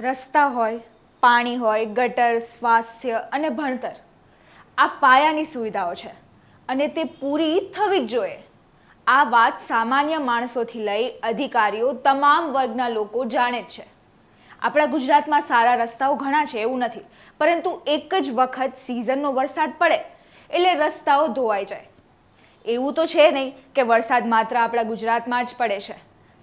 રસ્તા હોય, પાણી હોય, ગટર, સ્વાસ્થ્ય અને ભણતર. આ પાયાની સુવિધાઓ છે અને તે પૂરી થવી જ જોઈએ. આ વાત સામાન્ય માણસોથી લઈ અધિકારીઓ, તમામ વર્ગના લોકો જાણે જ છે. આપણા ગુજરાતમાં સારા રસ્તાઓ ઘણા છે, એવું નથી. પરંતુ એક જ વખત સિઝનનો વરસાદ પડે, એટલે રસ્તાઓ ધોવાઈ જાય. એવું તો છે નહીં કે વરસાદ માત્ર આપણા ગુજરાતમાં જ પડે છે.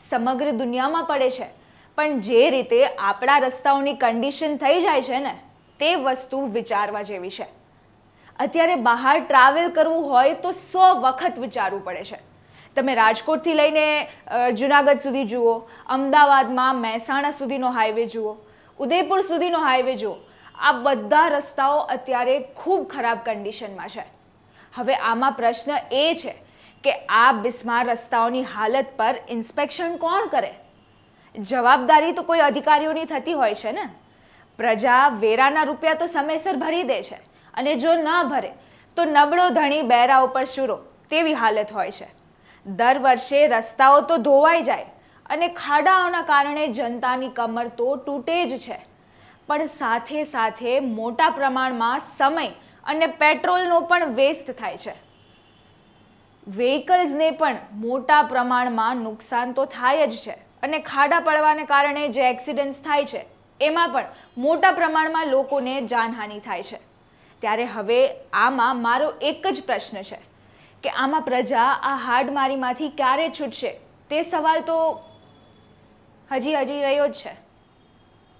સમગ્ર દુનિયામાં પડે છે. પણ જે રીતે આપણા રસ્તાઓની કન્ડિશન થઈ જાય છે ને, તે વસ્તુ વિચારવા જેવી છે. અત્યારે બહાર ટ્રાવેલ કરવું હોય તો સો વખત વિચારવું પડે છે. તમે રાજકોટથી લઈને જુનાગઢ સુધી જુઓ, અમદાવાદમાં મહેસાણા સુધીનો હાઈવે જુઓ, ઉદયપુર સુધીનો હાઈવે જુઓ, આ બધા રસ્તાઓ અત્યારે ખૂબ ખરાબ કન્ડિશનમાં છે. હવે આમાં પ્રશ્ન એ છે કે આ બિસ્માર રસ્તાઓની હાલત પર ઇન્સ્પેક્શન કોણ કરે? જવાબદારી તો કોઈ અધિકારીઓની થતી હોય છે ને? પ્રજા વેરાના રૂપિયા તો સમયસર ભરી દે છે અને જો ન ભરે, તો નબળો ધણી બહેરા ઉપર શૂરો તેવી હાલત હોય છે. દર વર્ષે રસ્તાઓ તો ધોવાઈ જાય અને ખાડાઓના કારણે જનતાની કમર તો તૂટે જ છે. પણ સાથે સાથે મોટા પ્રમાણમાં સમય અને પેટ્રોલનો પણ વેસ્ટ થાય છે. વ્હીકલ્સને પણ મોટા પ્રમાણમાં નુકસાન તો થાય જ છે. અને ખાડા પડવાને કારણે જે એક્સિડન્ટ્સ થાય છે, એમાં પણ મોટા પ્રમાણમાં લોકોને જાનહાનિ થાય છે. ત્યારે હવે આમાં મારો એક જ પ્રશ્ન છે કે આમાં પ્રજા આ હાડમારીમાંથી ક્યારે છૂટશે? તે સવાલ તો હજી હજી રહ્યો જ છે.